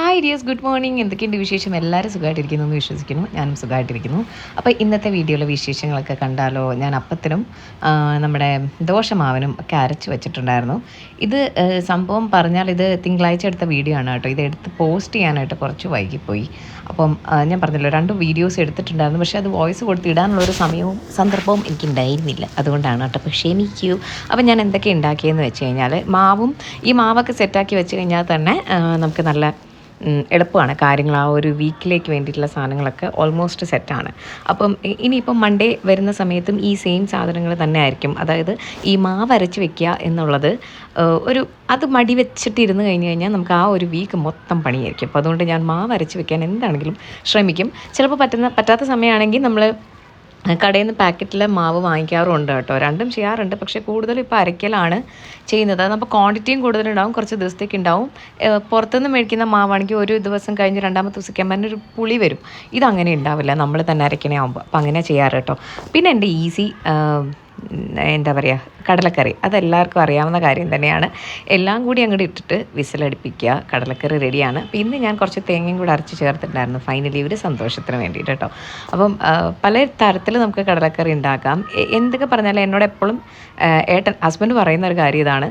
Hi dears good morning എന്തൊക്കെയുണ്ട് വിശേഷം? എല്ലാവരും സുഖമായിട്ടിരിക്കുന്നു എന്ന് വിശ്വസിക്കുന്നു. ഞാനും സുഖമായിട്ടിരിക്കുന്നു. അപ്പോൾ ഇന്നത്തെ വീഡിയോയിലെ വിശേഷങ്ങളൊക്കെ കണ്ടാലോ? ഞാൻ അപ്പത്തിനും നമ്മുടെ ദോശമാവനും ഒക്കെ അരച്ച് വെച്ചിട്ടുണ്ടായിരുന്നു. ഇത് സംഭവം പറഞ്ഞാൽ ഇത് തിങ്കളാഴ്ച എടുത്ത വീഡിയോ ആണ് കേട്ടോ. ഇത് എടുത്ത് പോസ്റ്റ് ചെയ്യാനായിട്ട് കുറച്ച് വൈകിപ്പോയി. അപ്പം ഞാൻ പറഞ്ഞല്ലോ രണ്ട് വീഡിയോസ് എടുത്തിട്ടുണ്ടായിരുന്നു. പക്ഷേ അത് വോയിസ് കൊടുത്ത് ഇടാനുള്ളൊരു സമയവും സന്ദർഭവും എനിക്കുണ്ടായിരുന്നില്ല. അതുകൊണ്ടാണ് കേട്ടോ. അപ്പോൾ ക്ഷമിക്കൂ. അപ്പം ഞാൻ എന്തൊക്കെ ഉണ്ടാക്കിയെന്ന് വെച്ച് കഴിഞ്ഞാൽ മാവും ഈ മാവൊക്കെ സെറ്റാക്കി വെച്ച് കഴിഞ്ഞാൽ തന്നെ നമുക്ക് നല്ല എളുപ്പമാണ്. കാര്യങ്ങൾ ആ ഒരു വീക്കിലേക്ക് വേണ്ടിയിട്ടുള്ള സാധനങ്ങളൊക്കെ ഓൾമോസ്റ്റ് സെറ്റാണ് അപ്പം ഇനിയിപ്പം മൺഡേ വരുന്ന സമയത്തും ഈ സെയിം സാധനങ്ങൾ തന്നെ ആയിരിക്കും. അതായത് ഈ മാവ് അരച്ച് വെക്കുക എന്നുള്ളത് ഒരു അത് മടി വെച്ചിട്ട് കഴിഞ്ഞ് കഴിഞ്ഞാൽ നമുക്ക് ആ ഒരു വീക്ക് മൊത്തം പണിയായിരിക്കും. അപ്പോൾ അതുകൊണ്ട് ഞാൻ മാവ് അരച്ച് വെക്കാൻ എന്താണെങ്കിലും ശ്രമിക്കും. ചിലപ്പോൾ പറ്റുന്ന പറ്റാത്ത സമയമാണെങ്കിൽ നമ്മൾ കടയിൽ നിന്ന് പാക്കറ്റിലെ മാവ് വാങ്ങിക്കാറുണ്ട് കേട്ടോ. രണ്ടും ചെയ്യാറുണ്ട്. പക്ഷേ കൂടുതലും ഇപ്പോൾ അരയ്ക്കലാണ് ചെയ്യുന്നത്. അത് അപ്പോൾ ക്വാണ്ടിറ്റിയും കൂടുതലുണ്ടാവും. കുറച്ച് ദിവസത്തേക്ക് ഉണ്ടാവും. പുറത്തുനിന്ന് മേടിക്കുന്ന മാവാണെങ്കിൽ ഒരു ദിവസം കഴിഞ്ഞ് രണ്ടാമത്തെ ദിവസം ഒരു പുളി വരും. ഇതങ്ങനെ ഉണ്ടാവില്ല. നമ്മൾ തന്നെ അരയ്ക്കണേ ആകുമ്പോൾ അപ്പോൾ അങ്ങനെ ചെയ്യാറ് കേട്ടോ. പിന്നെ എന്റെ ഈസി എന്താ പറയുക കടലക്കറി. അതെല്ലാവർക്കും അറിയാവുന്ന കാര്യം തന്നെയാണ്. എല്ലാം കൂടി അങ്ങോട്ട് ഇട്ടിട്ട് വിസിലടിപ്പിക്കുക കടലക്കറി റെഡിയാണ്. അപ്പോൾ ഇന്ന് ഞാൻ കുറച്ച് തേങ്ങയും കൂടെ അരച്ച് ചേർത്തിട്ടുണ്ടായിരുന്നു. ഫൈനലി ഒരു സന്തോഷത്തിന് വേണ്ടിയിട്ട് കേട്ടോ അപ്പം പല തരത്തിൽ നമുക്ക് കടലക്കറി ഉണ്ടാക്കാം. എന്തൊക്കെ പറഞ്ഞാലും എന്നോട് എപ്പോഴും ഏട്ടൻ ഹസ്ബൻഡ് പറയുന്ന ഒരു കാര്യം ഇതാണ്.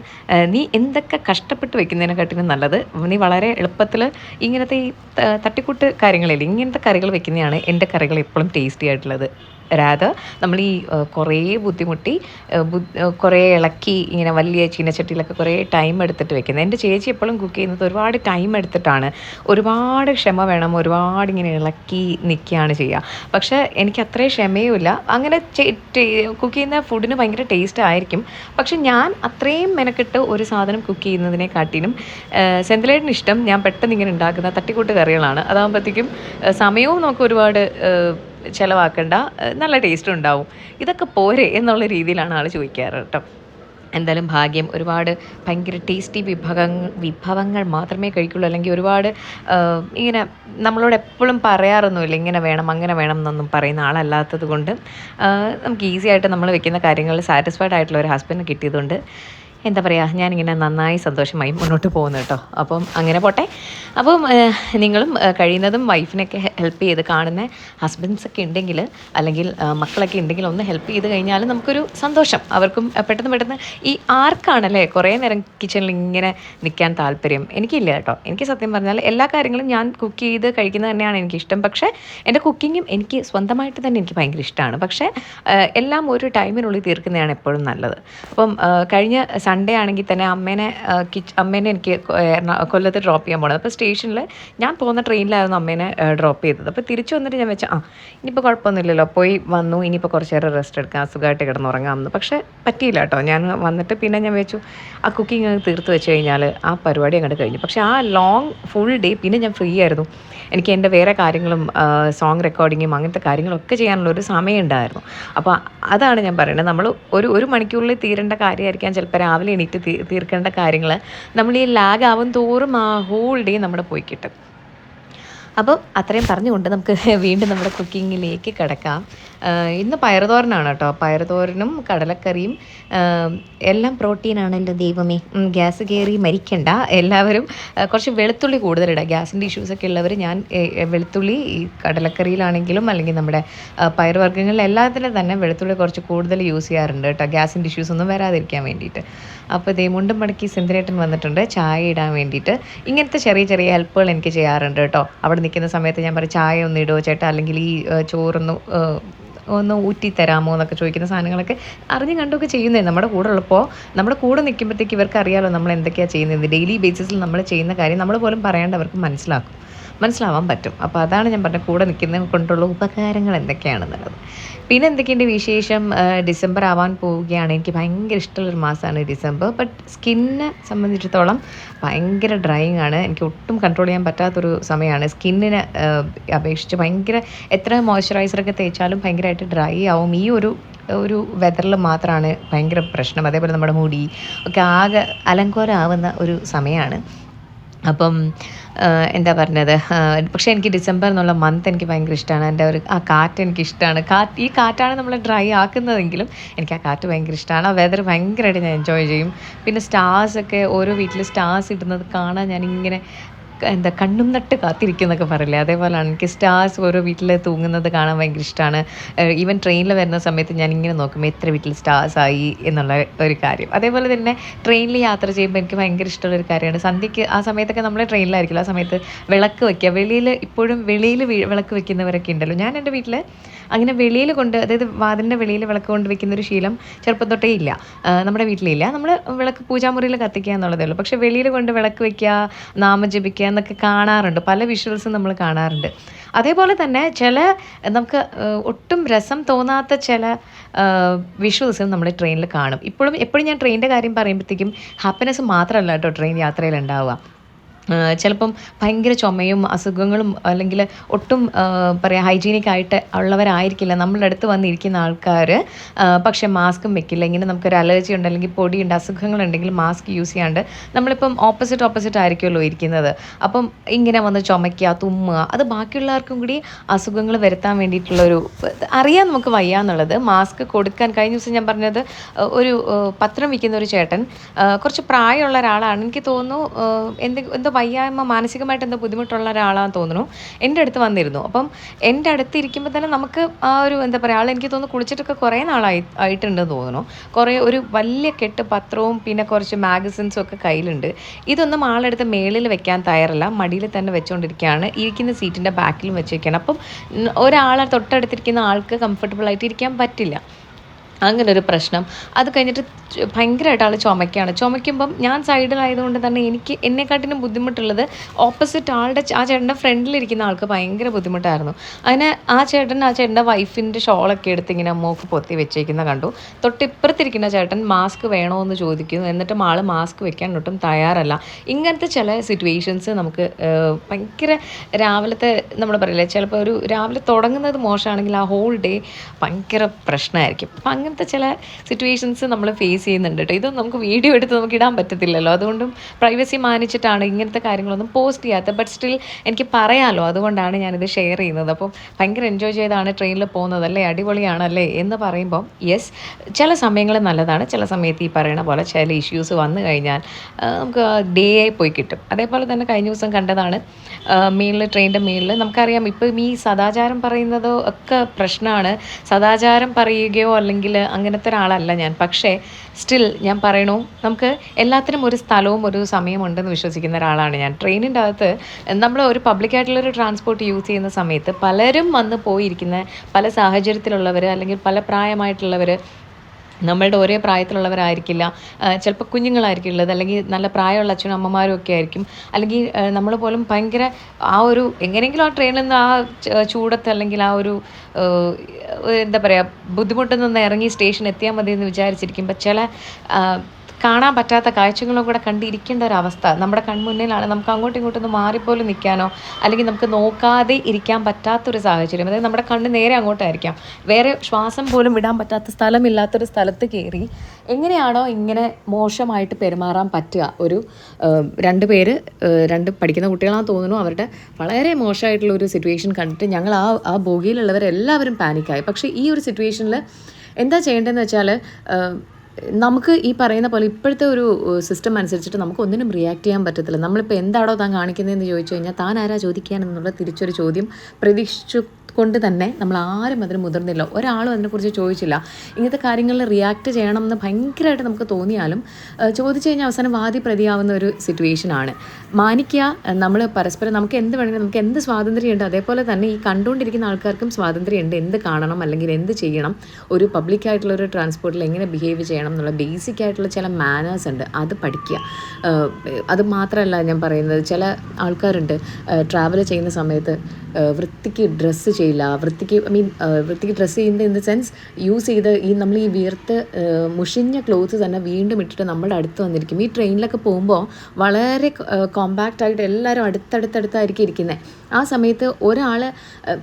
നീ എന്തൊക്കെ കഷ്ടപ്പെട്ട് വെക്കുന്നതിനെക്കാട്ടിലും നല്ലത് നീ വളരെ എളുപ്പത്തിൽ ഇങ്ങനത്തെ ഈ തട്ടിക്കൂട്ട് കാര്യങ്ങളില്ല ഇങ്ങനത്തെ കറികൾ വെക്കുന്നതാണ് എന്റെ കറികൾ എപ്പോഴും ടേസ്റ്റി ആയിട്ടുള്ളത്. രാധ നമ്മൾ ഈ കുറേ ബുദ്ധിമുട്ടി കുറേ ഇളക്കി ഇങ്ങനെ വലിയ ചീനച്ചട്ടിയിലൊക്കെ കുറേ ടൈം എടുത്തിട്ട് വെക്കുന്നത്. എന്റെ ചേച്ചി എപ്പോഴും കുക്ക് ചെയ്യുന്നത് ഒരുപാട് ടൈം എടുത്തിട്ടാണ്. ഒരുപാട് ക്ഷമ വേണം ഒരുപാട് ഇങ്ങനെ ഇളക്കി നിൽക്കുകയാണ് ചെയ്യുക. പക്ഷേ എനിക്ക് അത്രയും ക്ഷമയുമില്ല. അങ്ങനെ കുക്ക് ചെയ്യുന്ന ഫുഡിന് ഭയങ്കര ടേസ്റ്റ് ആയിരിക്കും. പക്ഷെ ഞാൻ അത്രയും മെനക്കെട്ട് ഒരു സാധനം കുക്ക് ചെയ്യുന്നതിനെക്കാട്ടിലും സെന്തലേടിന് ഇഷ്ടം ഞാൻ പെട്ടെന്ന് ഇങ്ങനെ ഉണ്ടാക്കുന്ന തട്ടിക്കൂട്ട് കറികളാണ്. അതാകുമ്പോഴത്തേക്കും സമയവും നമുക്ക് ഒരുപാട് ചിലവാക്കണ്ട നല്ല ടേസ്റ്റ് ഉണ്ടാവും. ഇതൊക്കെ പോരെ എന്നുള്ള രീതിയിലാണ് ആൾ ചോദിക്കാറ് കേട്ടോ. എന്തായാലും ഭാഗ്യം ഒരുപാട് ഭയങ്കര ടേസ്റ്റി വിഭവങ്ങൾ വിഭവങ്ങൾ മാത്രമേ കഴിക്കുള്ളൂ. അല്ലെങ്കിൽ ഒരുപാട് ഇങ്ങനെ നമ്മളോട് എപ്പോഴും പറയാറൊന്നുമില്ല ഇങ്ങനെ വേണം അങ്ങനെ വേണം എന്നൊന്നും പറയുന്ന ആളല്ലാത്തത് കൊണ്ട് നമുക്ക് ഈസി ആയിട്ട് നമ്മൾ വെക്കുന്ന കാര്യങ്ങളിൽ സാറ്റിസ്ഫൈഡ് ആയിട്ടുള്ള ഒരു ഹസ്ബൻഡ് കിട്ടിയതുകൊണ്ട് എന്താ പറയുക ഞാനിങ്ങനെ നന്നായി സന്തോഷമായി മുന്നോട്ട് പോകുന്നു കേട്ടോ. അപ്പം അങ്ങനെ പോട്ടെ. അപ്പം നിങ്ങളും കഴിയുന്നതും വൈഫിനൊക്കെ ഹെൽപ്പ് ചെയ്ത് കാണുന്ന ഹസ്ബൻഡ്സൊക്കെ ഉണ്ടെങ്കിൽ അല്ലെങ്കിൽ മക്കളൊക്കെ ഉണ്ടെങ്കിൽ ഒന്ന് ഹെൽപ്പ് ചെയ്ത് കഴിഞ്ഞാൽ നമുക്കൊരു സന്തോഷം. അവർക്കും പെട്ടെന്ന് പെട്ടെന്ന് ഈ ആർക്കാണല്ലേ കുറേ നേരം കിച്ചണിൽ ഇങ്ങനെ നിൽക്കാൻ താല്പര്യം? എനിക്കില്ല കേട്ടോ. എനിക്ക് സത്യം പറഞ്ഞാൽ എല്ലാ കാര്യങ്ങളും ഞാൻ കുക്ക് ചെയ്ത് കഴിക്കുന്നത് തന്നെയാണ് എനിക്കിഷ്ടം. പക്ഷേ എന്റെ കുക്കിങ്ങും എനിക്ക് സ്വന്തമായിട്ട് തന്നെ എനിക്ക് ഭയങ്കര ഇഷ്ടമാണ് പക്ഷേ എല്ലാം ഒരു ടൈമിനുള്ളിൽ തീർക്കുന്നതാണ് എപ്പോഴും നല്ലത്. അപ്പം കഴിഞ്ഞ സൺഡേ ആണെങ്കിൽ തന്നെ അമ്മേനെ കിച്ച് അമ്മേനെ എനിക്ക് കൊല്ലത്ത് ഡ്രോപ്പ് ചെയ്യാൻ പോണത്. അപ്പോൾ സ്റ്റേഷനിൽ ഞാൻ പോകുന്ന ട്രെയിനിലായിരുന്നു അമ്മേനെ ഡ്രോപ്പ് ചെയ്തത്. അപ്പോൾ തിരിച്ചു വന്നിട്ട് ഞാൻ വെച്ചാൽ ആ ഇനിയിപ്പോൾ കുഴപ്പമൊന്നുമില്ലല്ലോ. പോയി വന്നു ഇനിയിപ്പോൾ കുറച്ച് നേരം റെസ്റ്റ് എടുക്കാം സുഖമായിട്ട് കിടന്നുറങ്ങാമെന്ന്. പക്ഷേ പറ്റിയില്ല കേട്ടോ. ഞാൻ വന്നിട്ട് പിന്നെ ഞാൻ വെച്ചു ആ കുക്കിംഗ് തീർത്ത് വെച്ച് കഴിഞ്ഞാൽ ആ പരിപാടി അങ്ങോട്ട് കഴിഞ്ഞു. പക്ഷേ ആ ലോങ് ഫുൾ ഡേ പിന്നെ ഞാൻ ഫ്രീ ആയിരുന്നു. എനിക്ക് എന്റെ വേറെ കാര്യങ്ങളും സോങ് റെക്കോർഡിങ്ങും അങ്ങനത്തെ കാര്യങ്ങളൊക്കെ ചെയ്യാനുള്ള ഒരു സമയം ഉണ്ടായിരുന്നു. അപ്പോൾ അതാണ് ഞാൻ പറയുന്നത് നമ്മൾ ഒരു ഒരു മണിക്കൂറിൽ തീരേണ്ട കാര്യമായിരിക്കാം ചിലപ്പോൾ എണീറ്റ് തീ തീർക്കേണ്ട കാര്യങ്ങൾ നമ്മൾ ഈ ലാഗ് ആവും തോറും ആ ഹോൾ ഡേ നമ്മുടെ പോയി കിട്ടും. അപ്പോൾ അത്രയും പറഞ്ഞുകൊണ്ട് നമുക്ക് വീണ്ടും നമ്മുടെ കുക്കിങ്ങിലേക്ക് കിടക്കാം. ഇന്ന് പയറുതോരനാണ് കേട്ടോ. പയറുതോരനും കടലക്കറിയും എല്ലാം പ്രോട്ടീനാണ് ദൈവമേ. ഗ്യാസ് കയറി മരിക്കണ്ട. എല്ലാവരും കുറച്ച് വെളുത്തുള്ളി കൂടുതലിടുക ഗ്യാസിന്റെ ഇഷ്യൂസൊക്കെ ഉള്ളവർ ഞാൻ വെളുത്തുള്ളി ഈ കടലക്കറിയിലാണെങ്കിലും അല്ലെങ്കിൽ നമ്മുടെ പയറുവർഗങ്ങളിൽ എല്ലാത്തിലും തന്നെ വെളുത്തുള്ളി കുറച്ച് കൂടുതൽ യൂസ് ചെയ്യാറുണ്ട് കേട്ടോ. ഗ്യാസിന്റെ ഇഷ്യൂസ് ഒന്നും വരാതിരിക്കാൻ വേണ്ടിയിട്ട്. അപ്പോൾ ഇതേ മുണ്ടും മടക്കി സിന്ധനേട്ടൻ വന്നിട്ടുണ്ട്. ചായ ഇടാൻ വേണ്ടിയിട്ട്. ഇങ്ങനത്തെ ചെറിയ ചെറിയ ഹെൽപ്പുകൾ എനിക്ക് ചെയ്യാറുണ്ട് കേട്ടോ. അവിടെ നിൽക്കുന്ന സമയത്ത് ഞാൻ പറയും ചായ ഒന്ന് ഇടുമോ ചേട്ടാ. അല്ലെങ്കിൽ ഈ ചോറൊന്നും ഒന്ന് ഊറ്റി തരാമോ എന്നൊക്കെ ചോദിക്കുന്ന സാധനങ്ങളൊക്കെ അറിഞ്ഞു കണ്ടൊക്കെ ചെയ്യുന്നത് നമ്മുടെ കൂടെ ഉള്ളപ്പോൾ. നമ്മുടെ കൂടെ നിൽക്കുമ്പോഴത്തേക്ക് ഇവർക്ക് അറിയാമല്ലോ നമ്മൾ എന്തൊക്കെയാണ് ചെയ്യുന്നത് ഡെയിലി ബേസിസിൽ നമ്മൾ ചെയ്യുന്ന കാര്യം നമ്മൾ പോലും പറയാണ്ട് അവർക്ക് മനസ്സിലാക്കും. മനസ്സിലാവാൻ പറ്റും. അപ്പോൾ അതാണ് ഞാൻ പറഞ്ഞ കൂടെ നിൽക്കുന്ന കൊണ്ടുള്ള ഉപകാരങ്ങൾ എന്തൊക്കെയാണെന്നുള്ളത്. പിന്നെ എന്തൊക്കെയുണ്ട് വിശേഷം? ഡിസംബർ ആവാൻ പോവുകയാണ്. എനിക്ക് ഭയങ്കര ഇഷ്ടമുള്ളൊരു മാസമാണ് ഡിസംബർ. ബട്ട് സ്കിന്നെ സംബന്ധിച്ചിടത്തോളം ഭയങ്കര ഡ്രൈയിങ് ആണ്. എനിക്ക് ഒട്ടും കൺട്രോൾ ചെയ്യാൻ പറ്റാത്തൊരു സമയമാണ്. സ്കിന്നിനെ അപേക്ഷിച്ച് ഭയങ്കര എത്ര മോയ്സ്ചറൈസറൊക്കെ തേച്ചാലും ഭയങ്കരമായിട്ട് ഡ്രൈ ആവും. ഈ ഒരു ഒരു വെതറിൽ മാത്രമാണ് ഭയങ്കര പ്രശ്നം. അതേപോലെ നമ്മുടെ മുടി ഒക്കെ ആകെ അലങ്കോലമാവുന്ന ഒരു സമയമാണ്. അപ്പം എന്താ പറഞ്ഞത്? പക്ഷേ എനിക്ക് ഡിസംബർ എന്നുള്ള മന്ത് എനിക്ക് ഭയങ്കര ഇഷ്ടമാണ് എന്റെ ഒരു ആ കാറ്റ് എനിക്ക് ഇഷ്ടമാണ് കാറ്റ് ഈ കാറ്റാണ് നമ്മൾ ഡ്രൈ ആക്കുന്നതെങ്കിലും എനിക്ക് ആ കാറ്റ് ഭയങ്കര ഇഷ്ടമാണ് ആ വെതർ ഭയങ്കരമായിട്ട് ഞാൻ എൻജോയ് ചെയ്യും. പിന്നെ സ്റ്റാർസ് ഒക്കെ ഓരോ വീട്ടിൽ സ്റ്റാർസ് ഇടുന്നത് കാണാൻ ഞാൻ ഇങ്ങനെ എന്താ കണ്ണും നട്ട് കാത്തിരിക്കുന്നൊക്കെ പറയില്ലേ? അതേപോലെയാണ് എനിക്ക് സ്റ്റാർസ് ഓരോ വീട്ടിൽ തൂങ്ങുന്നത് കാണാൻ ഭയങ്കര ഇഷ്ടമാണ് ഈവൻ ട്രെയിനിൽ വരുന്ന സമയത്ത് ഞാൻ ഇങ്ങനെ നോക്കും എത്ര വീട്ടിൽ സ്റ്റാർസ് ആയി എന്നുള്ള ഒരു കാര്യം. അതേപോലെ തന്നെ ട്രെയിനിൽ യാത്ര ചെയ്യുമ്പോൾ എനിക്ക് ഭയങ്കര ഇഷ്ടമുള്ള ഒരു കാര്യമാണ്. സന്ധ്യയ്ക്ക് ആ സമയത്തൊക്കെ നമ്മൾ ട്രെയിനിലായിരിക്കില്ല. ആ സമയത്ത് വിളക്ക് വയ്ക്കുക വെളിയിൽ ഇപ്പോഴും വെളിയിൽ വിളക്ക് വയ്ക്കുന്നവരൊക്കെ ഉണ്ടല്ലോ. ഞാൻ എന്റെ വീട്ടിൽ അങ്ങനെ വെളിയിൽ കൊണ്ട് അതായത് വാതിലിന്റെ വെളിയിൽ വിളക്ക് കൊണ്ട് വെക്കുന്ന ഒരു ശീലം ചെറുപ്പം തൊട്ടേ ഇല്ല. നമ്മുടെ വീട്ടിലില്ല. നമ്മൾ വിളക്ക് പൂജാമുറിയിൽ കത്തിക്കുക എന്നുള്ളതേ ഉള്ളൂ. പക്ഷേ വെളിയിൽ കൊണ്ട് വിളക്ക് വെക്കുക നാമം ജപിക്കുക എന്നൊക്കെ കാണാറുണ്ട്. പല വിഷ്വൽസും നമ്മൾ കാണാറുണ്ട്. അതേപോലെ തന്നെ ചില നമുക്ക് ഒട്ടും രസം തോന്നാത്ത ചില വിഷ്വൽസും നമ്മൾ ട്രെയിനിൽ കാണും. ഇപ്പോഴും എപ്പോഴും ഞാൻ ട്രെയിനിന്റെ കാര്യം പറയുമ്പോഴത്തേക്കും ഹാപ്പിനെസ് മാത്രമല്ല കേട്ടോ ട്രെയിൻ യാത്രയിൽ ഉണ്ടാവുക. ചിലപ്പം ഭയങ്കര ചുമയും അസുഖങ്ങളും അല്ലെങ്കിൽ ഒട്ടും പറയുക ഹൈജീനിക് ആയിട്ട് ഉള്ളവരായിരിക്കില്ല. നമ്മളുടെ അടുത്ത് വന്നിരിക്കുന്ന ആൾക്കാർ പക്ഷെ മാസ്കും വെക്കില്ല. ഇങ്ങനെ നമുക്കൊരു അലർജി ഉണ്ട് അല്ലെങ്കിൽ പൊടിയുണ്ട് അസുഖങ്ങളുണ്ടെങ്കിൽ മാസ്ക് യൂസ് ചെയ്യാണ്ട് നമ്മളിപ്പം ഓപ്പോസിറ്റ് ഓപ്പോസിറ്റ് ആയിരിക്കുമല്ലോ ഇരിക്കുന്നത്. അപ്പം ഇങ്ങനെ വന്ന് ചുമയ്ക്കുക തുമ്മുക അത് ബാക്കിയുള്ളവർക്കും കൂടി അസുഖങ്ങൾ വരുത്താൻ വേണ്ടിയിട്ടുള്ളൊരു അറിയാൻ നമുക്ക് വയ്യ എന്നുള്ളത് മാസ്ക് കൊടുക്കാൻ കഴിഞ്ഞ ദിവസം ഞാൻ പറഞ്ഞത് ഒരു പത്രം വിൽക്കുന്ന ഒരു ചേട്ടൻ കുറച്ച് പ്രായമുള്ള ഒരാളാണ്. എനിക്ക് തോന്നുന്നു എന്ത് എന്തോ വയ്യായ്മ മാനസികമായിട്ട് എന്തോ ബുദ്ധിമുട്ടുള്ള ഒരാളാണെന്ന് തോന്നുന്നു. എന്റെ അടുത്ത് വന്നിരുന്നു. അപ്പം എന്റെ അടുത്ത് ഇരിക്കുമ്പോൾ തന്നെ നമുക്ക് ആ ഒരു എന്താ പറയുക ആൾ എനിക്ക് തോന്നുന്നു കുളിച്ചിട്ടൊക്കെ കുറേ നാളായി ആയിട്ടുണ്ടെന്ന് തോന്നുന്നു. കുറേ ഒരു വലിയ കെട്ട് പത്രവും പിന്നെ കുറച്ച് മാഗസിൻസും ഒക്കെ കയ്യിലുണ്ട്. ഇതൊന്നും ആളെടുത്ത് മേളിൽ വെക്കാൻ തയ്യാറല്ല. മടിയിൽ തന്നെ വെച്ചുകൊണ്ടിരിക്കുകയാണ് ഇരിക്കുന്ന സീറ്റിന്റെ ബാക്കിലും വെച്ച് വെക്കുകയാണ്. അപ്പം ഒരാളെ തൊട്ടടുത്തിരിക്കുന്ന ആൾക്ക് കംഫർട്ടബിൾ ആയിട്ട് ഇരിക്കാൻ പറ്റില്ല. അങ്ങനെ ഒരു പ്രശ്നം. അത് കഴിഞ്ഞിട്ട് ഭയങ്കരമായിട്ട് ആൾ ചുമയ്ക്കുകയാണ് ചുമയ്ക്കുമ്പം ഞാൻ സൈഡിലായതുകൊണ്ട് തന്നെ എനിക്ക് എന്നെക്കാട്ടിനും ബുദ്ധിമുട്ടുള്ളത് ഓപ്പോസിറ്റ് ആളുടെ ആ ചേട്ടന്റെ ഫ്രണ്ടിലിരിക്കുന്ന ആൾക്ക് ഭയങ്കര ബുദ്ധിമുട്ടായിരുന്നു. അതിന് ആ ചേട്ടൻ ആ ചേട്ടന്റെ വൈഫിന്റെ ഷോളൊക്കെ എടുത്ത് ഇങ്ങനെ മൂക്ക് പൊത്തി വെച്ചേക്കുന്ന കണ്ടു. തൊട്ടിപ്പുറത്തിരിക്കുന്ന ചേട്ടൻ മാസ്ക് വേണോ എന്ന് ചോദിക്കുന്നു. എന്നിട്ടും ആൾ മാസ്ക് വെക്കാൻ ഒട്ടും തയ്യാറല്ല. ഇങ്ങനത്തെ ചില സിറ്റുവേഷൻസ് നമുക്ക് ഭയങ്കര രാവിലത്തെ നമ്മൾ പറയില്ലേ ചിലപ്പോൾ ഒരു രാവിലെ തുടങ്ങുന്നത് മോശമാണെങ്കിൽ ആ ഹോൾ ഡേ ഭയങ്കര പ്രശ്നമായിരിക്കും. അപ്പം അങ്ങനത്തെ ചില സിറ്റുവേഷൻസ് നമ്മൾ ഫേസ് ചെയ്യുന്നുണ്ട് കേട്ടോ ഇതൊന്നും നമുക്ക് വീഡിയോ എടുത്ത് നമുക്ക് ഇടാൻ പറ്റത്തില്ലല്ലോ. അതുകൊണ്ടും പ്രൈവസി മാനിച്ചിട്ടാണ് ഇങ്ങനത്തെ കാര്യങ്ങളൊന്നും പോസ്റ്റ് ചെയ്യാത്തത്. ബട്ട് സ്റ്റിൽ എനിക്ക് പറയാമല്ലോ അതുകൊണ്ടാണ് ഞാനിത് ഷെയർ ചെയ്യുന്നത്. അപ്പോൾ ഭയങ്കര എൻജോയ് ചെയ്താണ് ട്രെയിനിൽ പോകുന്നത് അല്ലേ അടിപൊളിയാണല്ലേ? എന്ന് പറയുമ്പം യെസ് ചില സമയങ്ങൾ നല്ലതാണ്. ചില സമയത്ത് ഈ പറയുന്ന പോലെ ചില ഇഷ്യൂസ് വന്നു കഴിഞ്ഞാൽ നമുക്ക് ഡേ ആയി പോയി കിട്ടും. അതേപോലെ തന്നെ കഴിഞ്ഞ ദിവസം കണ്ടതാണ് മേളിൽ ട്രെയിനിന്റെ മേളിൽ നമുക്കറിയാം. ഇപ്പം ഈ സദാചാരം പറയുന്നതോ ഒക്കെ പ്രശ്നമാണ്. സദാചാരം പറയുകയോ അല്ലെങ്കിൽ അങ്ങനത്തെ ഒരാളല്ല ഞാൻ. പക്ഷേ സ്റ്റിൽ ഞാൻ പറയണു നമുക്ക് എല്ലാത്തിനും ഒരു സ്ഥലവും ഒരു സമയമുണ്ടെന്ന് വിശ്വസിക്കുന്ന ഒരാളാണ് ഞാൻ. ട്രെയിനിന്റെ അകത്ത് നമ്മൾ ഒരു പബ്ലിക്കായിട്ടുള്ളൊരു ട്രാൻസ്പോർട്ട് യൂസ് ചെയ്യുന്ന സമയത്ത് പലരും വന്ന് പോയിരിക്കുന്ന പല സാഹചര്യത്തിലുള്ളവർ അല്ലെങ്കിൽ പല പ്രായമായിട്ടുള്ളവർ നമ്മളുടെ ഒരേ പ്രായത്തിലുള്ളവരായിരിക്കില്ല. ചിലപ്പോൾ കുഞ്ഞുങ്ങളായിരിക്കും ഉള്ളത്. അല്ലെങ്കിൽ നല്ല പ്രായമുള്ള അച്ഛനും അമ്മമാരും ഒക്കെ ആയിരിക്കും. അല്ലെങ്കിൽ നമ്മൾ പോലും ഭയങ്കര ആ ഒരു എങ്ങനെയെങ്കിലും ആ ട്രെയിനിൽ നിന്ന് ആ ചൂടത്ത് അല്ലെങ്കിൽ ആ ഒരു എന്താ പറയുക ബുദ്ധിമുട്ടിൽ നിന്ന് ഇറങ്ങി സ്റ്റേഷൻ എത്തിയാൽ മതി എന്ന് വിചാരിച്ചിരിക്കുമ്പോൾ ചില കാണാൻ പറ്റാത്ത കാഴ്ചകളും കൂടെ കണ്ടിരിക്കേണ്ട ഒരു അവസ്ഥ നമ്മുടെ കൺമുന്നിലാണ് നമുക്ക് അങ്ങോട്ടും ഇങ്ങോട്ടും ഒന്ന് മാറിപ്പോലും നിൽക്കാനോ അല്ലെങ്കിൽ നമുക്ക് നോക്കാതെ ഇരിക്കാൻ പറ്റാത്തൊരു സാഹചര്യം. അതായത് നമ്മുടെ കണ്ണ് നേരെ അങ്ങോട്ടായിരിക്കാം. വേറെ ശ്വാസം പോലും വിടാൻ പറ്റാത്ത സ്ഥലമില്ലാത്തൊരു സ്ഥലത്ത് കയറി എങ്ങനെയാണോ ഇങ്ങനെ മോശമായിട്ട് പെരുമാറാൻ പറ്റുക? ഒരു രണ്ട് പേര് രണ്ട് പഠിക്കുന്ന കുട്ടികളാണെന്ന് തോന്നുന്നു. അവരുടെ വളരെ മോശമായിട്ടുള്ള ഒരു സിറ്റുവേഷൻ കണ്ടിട്ട് ഞങ്ങൾ ആ ആ ബോഗിയിലുള്ളവരെല്ലാവരും പാനിക്കായി പക്ഷേ ഈ ഒരു സിറ്റുവേഷനിൽ എന്താ ചെയ്യേണ്ടതെന്ന് വെച്ചാൽ നമുക്ക് ഈ പറയുന്ന പോലെ ഇപ്പോഴത്തെ ഒരു സിസ്റ്റം അനുസരിച്ചിട്ട് നമുക്ക് ഒന്നിനും റിയാക്ട് ചെയ്യാൻ പറ്റത്തില്ല. നമ്മളിപ്പോൾ എന്താണോ താൻ കാണിക്കുന്നതെന്ന് ചോദിച്ചു കഴിഞ്ഞാൽ താൻ ആരാ ചോദിക്കാൻ എന്നുള്ള തിരിച്ചൊരു ചോദ്യം പ്രതീക്ഷിച്ചു കൊണ്ട് തന്നെ നമ്മൾ ആരും അതിന് മുതിർന്നില്ല. ഒരാളും അതിനെക്കുറിച്ച് ചോദിച്ചില്ല. ഇങ്ങനത്തെ കാര്യങ്ങളിൽ റിയാക്ട് ചെയ്യണം എന്ന് ഭയങ്കരമായിട്ട് നമുക്ക് തോന്നിയാലും ചോദിച്ചു കഴിഞ്ഞാൽ അവസാനം വാദി പ്രതിയാവുന്ന ഒരു സിറ്റുവേഷൻ ആണ്. മാനിക്കുക നമ്മൾ പരസ്പരം നമുക്ക് എന്ത് വേണമെങ്കിലും നമുക്ക് എന്ത് സ്വാതന്ത്ര്യമുണ്ട് അതേപോലെ തന്നെ ഈ കണ്ടുകൊണ്ടിരിക്കുന്ന ആൾക്കാർക്കും സ്വാതന്ത്ര്യമുണ്ട്. എന്ത് കാണണം അല്ലെങ്കിൽ എന്ത് ചെയ്യണം ഒരു പബ്ലിക് ആയിട്ടുള്ള ഒരു ട്രാൻസ്പോർട്ടിൽ എങ്ങനെ ബിഹേവ് ചെയ്യണം എന്നുള്ള ബേസിക് ആയിട്ടുള്ള ചില മാനേഴ്സ് ഉണ്ട്. അത് പഠിക്കുക. അത് മാത്രമല്ല ഞാൻ പറയുന്നത് ചില ആൾക്കാരുണ്ട് ട്രാവൽ ചെയ്യുന്ന സമയത്ത് വൃത്തിക്ക് ഡ്രസ്സ് ചെയ്യില്ല വൃത്തിക്ക് ഐ മീൻ വൃത്തിക്ക് ഡ്രസ്സ് ചെയ്യുന്നത് ഇൻ ദ സെൻസ് യൂസ് ചെയ്ത് ഈ നമ്മൾ ഈ വീർത്ത് മുഷിഞ്ഞ ക്ലോത്ത് തന്നെ വീണ്ടും ഇട്ടിട്ട് നമ്മുടെ അടുത്ത് വന്നിരിക്കും. ഈ ട്രെയിനിലൊക്കെ പോകുമ്പോൾ വളരെ കോമ്പാക്റ്റ് ആയിട്ട് എല്ലാവരും അടുത്തടുത്തടുത്തായിരിക്കും ഇരിക്കുന്നത് ആ സമയത്ത് ഒരാൾ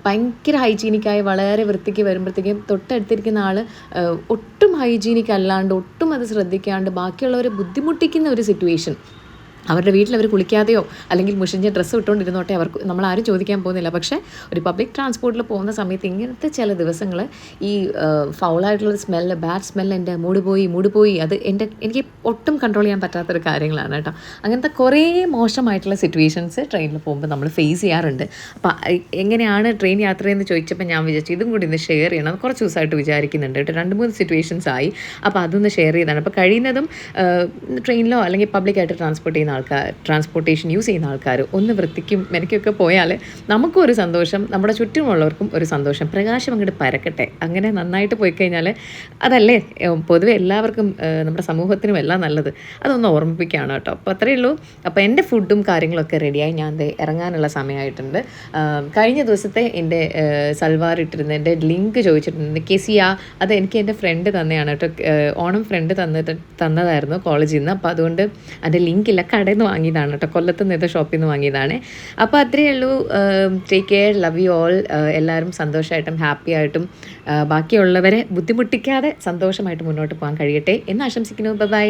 ഭയങ്കര ഹൈജീനിക്കായി വളരെ വൃത്തിക്ക് വരുമ്പോഴത്തേക്കും തൊട്ടടുത്തിരിക്കുന്ന ആൾ ഒട്ടും ഹൈജീനിക് അല്ലാണ്ട് ഒട്ടും അത് ശ്രദ്ധിക്കാണ്ട് ബാക്കിയുള്ളവരെ ബുദ്ധിമുട്ടിക്കുന്ന ഒരു സിറ്റുവേഷൻ അവരുടെ വീട്ടിൽ അവർ കുളിക്കാതെയോ അല്ലെങ്കിൽ മുഷിഞ്ഞ ഡ്രസ്സ് ഇട്ടുകൊണ്ടിരുന്നോട്ടെ അവർക്ക് നമ്മൾ ആരും ചോദിക്കാൻ പോകുന്നില്ല. പക്ഷേ ഒരു പബ്ലിക് ട്രാൻസ്പോർട്ടിൽ പോകുന്ന സമയത്ത് ഇങ്ങനത്തെ ചില ദിവസങ്ങൾ ഈ ഫൗളായിട്ടുള്ള സ്മെല്ല് ബാഡ് സ്മെല്ല് എന്റെ മൂട് പോയി മൂട് പോയി അത് എന്റെ എനിക്ക് ഒട്ടും കൺട്രോൾ ചെയ്യാൻ പറ്റാത്തൊരു കാര്യങ്ങളാണ് കേട്ടോ. അങ്ങനത്തെ കുറേ മോശമായിട്ടുള്ള സിറ്റുവേഷൻസ് ട്രെയിനിൽ പോകുമ്പോൾ നമ്മൾ ഫേസ് ചെയ്യാറുണ്ട്. അപ്പോൾ എങ്ങനെയാണ് ട്രെയിൻ യാത്ര എന്ന് ചോദിച്ചപ്പോൾ ഞാൻ വിചാരിച്ചു ഇതും കൂടി ഇന്ന് ഷെയർ ചെയ്യണം. കുറച്ച് ദിവസമായിട്ട് വിചാരിക്കുന്നുണ്ട് കേട്ടോ. രണ്ട് മൂന്ന് സിറ്റുവേഷൻസ് ആയി. അപ്പോൾ അതൊന്ന് ഷെയർ ചെയ്താണ്. അപ്പോൾ കഴിയുന്നതും ട്രെയിനിലോ അല്ലെങ്കിൽ പബ്ലിക്കായിട്ട് ട്രാൻസ്പോർട്ട് ചെയ്യുന്ന ആൾക്കാർ ട്രാൻസ്പോർട്ടേഷൻ യൂസ് ചെയ്യുന്ന ആൾക്കാർ ഒന്ന് വൃത്തിക്കും മെനക്കൊക്കെ പോയാൽ നമുക്കും ഒരു സന്തോഷം നമ്മുടെ ചുറ്റുമുള്ളവർക്കും ഒരു സന്തോഷം. പ്രകാശം അങ്ങോട്ട് പരക്കട്ടെ. അങ്ങനെ നന്നായിട്ട് പോയി കഴിഞ്ഞാൽ അതല്ലേ പൊതുവെ എല്ലാവർക്കും നമ്മുടെ സമൂഹത്തിനും എല്ലാം നല്ലത്. അതൊന്ന് ഓർമ്മിപ്പിക്കുകയാണ് കേട്ടോ. അപ്പോൾ അത്രയേ ഉള്ളൂ. അപ്പോൾ എന്റെ ഫുഡും കാര്യങ്ങളൊക്കെ റെഡിയായി ഞാൻ ഇറങ്ങാനുള്ള സമയമായിട്ടുണ്ട്. കഴിഞ്ഞ ദിവസത്തെ എന്റെ സൽവാർ ഇട്ടിരുന്ന എന്റെ ലിങ്ക് ചോദിച്ചിട്ടുണ്ട്. കെസിയ അത് എനിക്ക് എന്റെ ഫ്രണ്ട് തന്നെയാണ് കേട്ടോ. ഓണം ഫ്രണ്ട് തന്നിട്ട് തന്നതായിരുന്നു കോളേജിൽ നിന്ന് അപ്പോൾ അതുകൊണ്ട് അതിന്റെ ലിങ്ക് ഇല്ല കടയിൽ നിന്ന് വാങ്ങിയതാണ് കേട്ടോ. കൊല്ലത്ത് നിന്ന് ഷോപ്പിൽ നിന്ന് വാങ്ങിയതാണ്. അപ്പോൾ അത്രയേ ഉള്ളൂ. Take care love you all എല്ലാവരും സന്തോഷമായിട്ടും ഹാപ്പി ആയിട്ടും ബാക്കിയുള്ളവരെ ബുദ്ധിമുട്ടിക്കാതെ സന്തോഷമായിട്ട് മുന്നോട്ട് പോകാൻ കഴിയട്ടെ എന്ന് ആശംസിക്കുന്നു. ബൈ